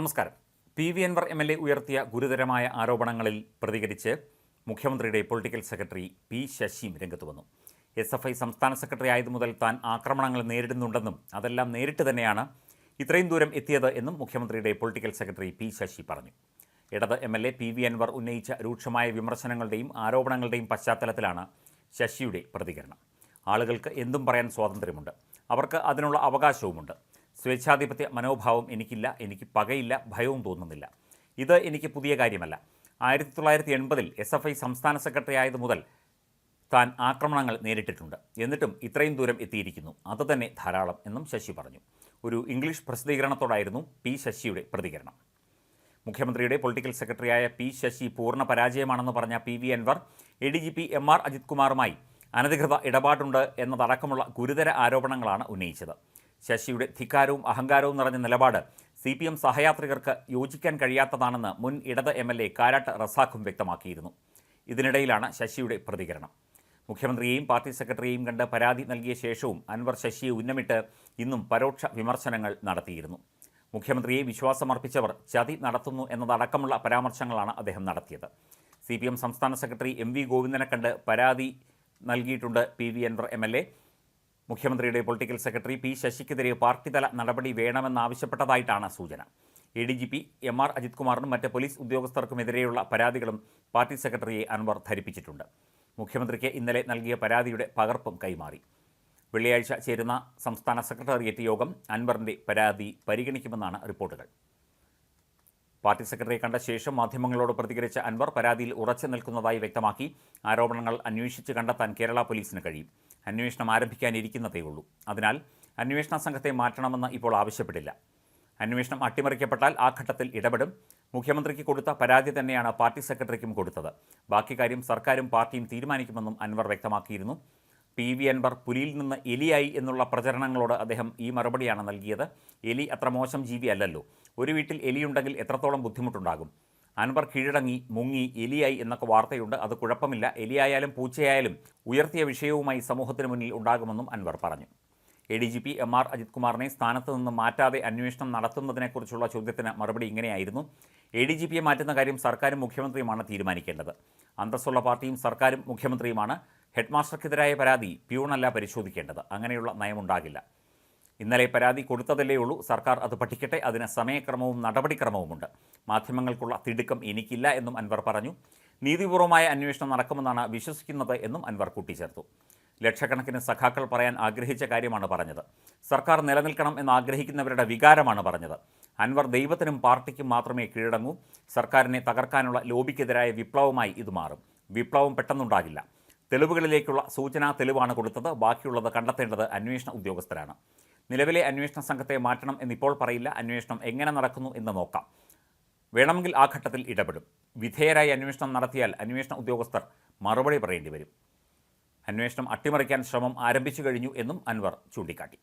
നമസ്കാരം. P V Anvar M L A ഉയർത്തിയ ഗുരുതരമായ ആരോപണങ്ങളിൽ പ്രതികരിച്ച് മുഖ്യമന്ത്രിയുടെ പൊളിറ്റിക്കൽ സെക്രട്ടറി പി ശശിയും രംഗത്ത് വന്നു. എസ് എഫ് ഐ സംസ്ഥാന സെക്രട്ടറി ആയതു മുതൽ താൻ ആക്രമണങ്ങൾ നേരിടുന്നുണ്ടെന്നും അതെല്ലാം നേരിട്ട് തന്നെയാണ് ഇത്രയും ദൂരം എത്തിയത് എന്നും മുഖ്യമന്ത്രിയുടെ പൊളിറ്റിക്കൽ സെക്രട്ടറി പി ശശി പറഞ്ഞു. ഇടത് M L A P V Anvar ഉന്നയിച്ച രൂക്ഷമായ വിമർശനങ്ങളുടെയും ആരോപണങ്ങളുടെയും പശ്ചാത്തലത്തിലാണ് ശശിയുടെ പ്രതികരണം. ആളുകൾക്ക് എന്തും പറയാൻ സ്വാതന്ത്ര്യമുണ്ട്. അവർക്ക് അതിനുള്ള അവകാശവുമുണ്ട്. സ്വേച്ഛാധിപത്യ മനോഭാവം എനിക്കില്ല എനിക്ക് പകയില്ല ഭയവും തോന്നുന്നില്ല. ഇത് എനിക്ക് പുതിയ കാര്യമല്ല. ആയിരത്തി തൊള്ളായിരത്തി എൺപതിൽ എസ് എഫ് ഐ സംസ്ഥാന സെക്രട്ടറി ആയത് മുതൽ താൻ ആക്രമണങ്ങൾ നേരിട്ടിട്ടുണ്ട്. എന്നിട്ടും ഇത്രയും ദൂരം എത്തിയിരിക്കുന്നു. അത് തന്നെ ധാരാളം എന്നും ശശി പറഞ്ഞു. ഒരു ഇംഗ്ലീഷ് പ്രസിദ്ധീകരണത്തോടായിരുന്നു പി ശശിയുടെ പ്രതികരണം. മുഖ്യമന്ത്രിയുടെ പൊളിറ്റിക്കൽ സെക്രട്ടറിയായ പി ശശി പൂർണ പരാജയമാണെന്ന് പറഞ്ഞ P V Anvar A D G P M R Ajith കുമാറുമായി അനധികൃത ഇടപാടുണ്ട് എന്നതടക്കമുള്ള ഗുരുതര ആരോപണങ്ങളാണ് ഉന്നയിച്ചത്. ശശിയുടെ ധിക്കാരവും അഹങ്കാരവും നിറഞ്ഞ നിലപാട് സി പി എം സഹയാത്രികർക്ക് യോജിക്കാൻ കഴിയാത്തതാണെന്ന് മുൻ ഇടത് എം എൽ എ കാരാട്ട് റസാഖും വ്യക്തമാക്കിയിരുന്നു. ഇതിനിടയിലാണ് ശശിയുടെ പ്രതികരണം. മുഖ്യമന്ത്രിയെയും പാർട്ടി സെക്രട്ടറിയെയും കണ്ട് പരാതി നൽകിയ ശേഷവും അൻവർ ശശിയെ ഉന്നമിട്ട് ഇന്നും പരോക്ഷ വിമർശനങ്ങൾ നടത്തിയിരുന്നു. മുഖ്യമന്ത്രിയെ വിശ്വാസമർപ്പിച്ചവർ ചതി നടത്തുന്നു എന്നതടക്കമുള്ള പരാമർശങ്ങളാണ് അദ്ദേഹം നടത്തിയത്. സി പി എം സംസ്ഥാന സെക്രട്ടറി എം വി ഗോവിന്ദനെ കണ്ട് പരാതി നൽകിയിട്ടുണ്ട് P V Anvar M L A. മുഖ്യമന്ത്രിയുടെ പൊളിറ്റിക്കൽ സെക്രട്ടറി പി ശശിക്കെതിരെ പാർട്ടിതല നടപടി വേണമെന്നാവശ്യപ്പെട്ടതായിട്ടാണ് സൂചന. A D G P M R Ajith കുമാറിനും മറ്റ് പോലീസ് ഉദ്യോഗസ്ഥർക്കുമെതിരെയുള്ള പരാതികളും പാർട്ടി സെക്രട്ടറിയെ അൻവർ ധരിപ്പിച്ചിട്ടുണ്ട്. മുഖ്യമന്ത്രിക്ക് ഇന്നലെ നൽകിയ പരാതിയുടെ പകർപ്പും കൈമാറി. വെള്ളിയാഴ്ച ചേരുന്ന സംസ്ഥാന സെക്രട്ടേറിയറ്റ് യോഗം അൻവറിന്റെ പരാതി പരിഗണിക്കുമെന്നാണ് റിപ്പോർട്ടുകൾ. പാർട്ടി സെക്രട്ടറിയെ കണ്ട ശേഷം മാധ്യമങ്ങളോട് പ്രതികരിച്ച അൻവർ പരാതിയിൽ ഉറച്ചു നിൽക്കുന്നതായി വ്യക്തമാക്കി ആരോപണങ്ങൾ അന്വേഷിച്ച് കണ്ടെത്താൻ കേരള പോലീസിന് കഴിയും. അന്വേഷണം ആരംഭിക്കാനിരിക്കുന്നതേ ഉള്ളൂ. അതിനാൽ അന്വേഷണ സംഘത്തെ മാറ്റണമെന്ന് ഇപ്പോൾ ആവശ്യപ്പെട്ടില്ല അന്വേഷണം അട്ടിമറിക്കപ്പെട്ടാൽ ആ ഘട്ടത്തിൽ ഇടപെടും. മുഖ്യമന്ത്രിക്ക് കൊടുത്ത പരാതി തന്നെയാണ് പാർട്ടി സെക്രട്ടറിക്കും കൊടുത്തത്. ബാക്കി കാര്യം സർക്കാരും പാർട്ടിയും തീരുമാനിക്കുമെന്നും അൻവർ വ്യക്തമാക്കിയിരുന്നു. പി വി അൻവർ പുലിയിൽ നിന്ന് എലിയായി എന്നുള്ള പ്രചരണങ്ങളോട് അദ്ദേഹം ഈ മറുപടിയാണ് നൽകിയത്. എലി അത്ര മോശം ജീവി അല്ലല്ലോ. ഒരു വീട്ടിൽ എലിയുണ്ടെങ്കിൽ എത്രത്തോളം ബുദ്ധിമുട്ടുണ്ടാകും? അൻവർ കീഴടങ്ങി മുങ്ങി എലിയായി എന്നൊക്കെ വാർത്തയുണ്ട്. അത് കുഴപ്പമില്ല. എലിയായാലും പൂച്ചയായാലും ഉയർത്തിയ വിഷയവുമായി സമൂഹത്തിന് മുന്നിൽ ഉണ്ടാകുമെന്നും അൻവർ പറഞ്ഞു. A D G P M R Ajith കുമാറിനെ സ്ഥാനത്ത് നിന്ന് മാറ്റാതെ അന്വേഷണം നടത്തുന്നതിനെക്കുറിച്ചുള്ള ചോദ്യത്തിന് മറുപടി ഇങ്ങനെയായിരുന്നു. എ ഡി ജി പിയെ മാറ്റുന്ന കാര്യം സർക്കാരും മുഖ്യമന്ത്രിയുമാണ് തീരുമാനിക്കേണ്ടത്. അന്തസ്സുള്ള പാർട്ടിയും സർക്കാരും മുഖ്യമന്ത്രിയുമാണ്. ഹെഡ്മാസ്റ്റർക്കെതിരായ പരാതി പ്യൂണല്ല പരിശോധിക്കേണ്ടത്. അങ്ങനെയുള്ള നയമുണ്ടാകില്ല. ഇന്നലെ പരാതി കൊടുത്തതല്ലേ ഉള്ളൂ. സർക്കാർ അത് പഠിക്കട്ടെ. അതിന് സമയക്രമവും നടപടിക്രമവുമുണ്ട്. മാധ്യമങ്ങൾക്കുള്ള തിടുക്കം എനിക്കില്ല എന്നും അൻവർ പറഞ്ഞു. നീതിപൂർവമായ അന്വേഷണം നടക്കുമെന്നാണ് വിശ്വസിക്കുന്നത് എന്നും അൻവർ കൂട്ടിച്ചേർത്തു. ലക്ഷക്കണക്കിന് സഖാക്കൾ പറയാൻ ആഗ്രഹിച്ച കാര്യമാണ് പറഞ്ഞത്. സർക്കാർ നിലനിൽക്കണം എന്ന് ആഗ്രഹിക്കുന്നവരുടെ വികാരമാണ് പറഞ്ഞത്. അൻവർ ദൈവത്തിനും പാർട്ടിക്കും മാത്രമേ കീഴടങ്ങൂ. സർക്കാരിനെ തകർക്കാനുള്ള ലോബിക്കെതിരായ വിപ്ലവമായി ഇത് മാറും. വിപ്ലവം പെട്ടെന്നുണ്ടാകില്ല. തെളിവുകളിലേക്കുള്ള സൂചനാ തെളിവാണ് കൊടുത്തത്. ബാക്കിയുള്ളത് കണ്ടെത്തേണ്ടത് അന്വേഷണ ഉദ്യോഗസ്ഥരാണ്. നിലവിലെ അന്വേഷണ സംഘത്തെ മാറ്റണം എന്നിപ്പോൾ പറയില്ല. അന്വേഷണം എങ്ങനെ നടക്കുന്നു എന്ന് നോക്കാം. വേണമെങ്കിൽ ആ ഘട്ടത്തിൽ ഇടപെടും. വിധേയരായി അന്വേഷണം നടത്തിയാൽ അന്വേഷണ ഉദ്യോഗസ്ഥർ മറുപടി പറയേണ്ടി വരും. അന്വേഷണം അട്ടിമറിക്കാൻ ശ്രമം ആരംഭിച്ചു കഴിഞ്ഞു എന്നും അൻവർ ചൂണ്ടിക്കാട്ടി.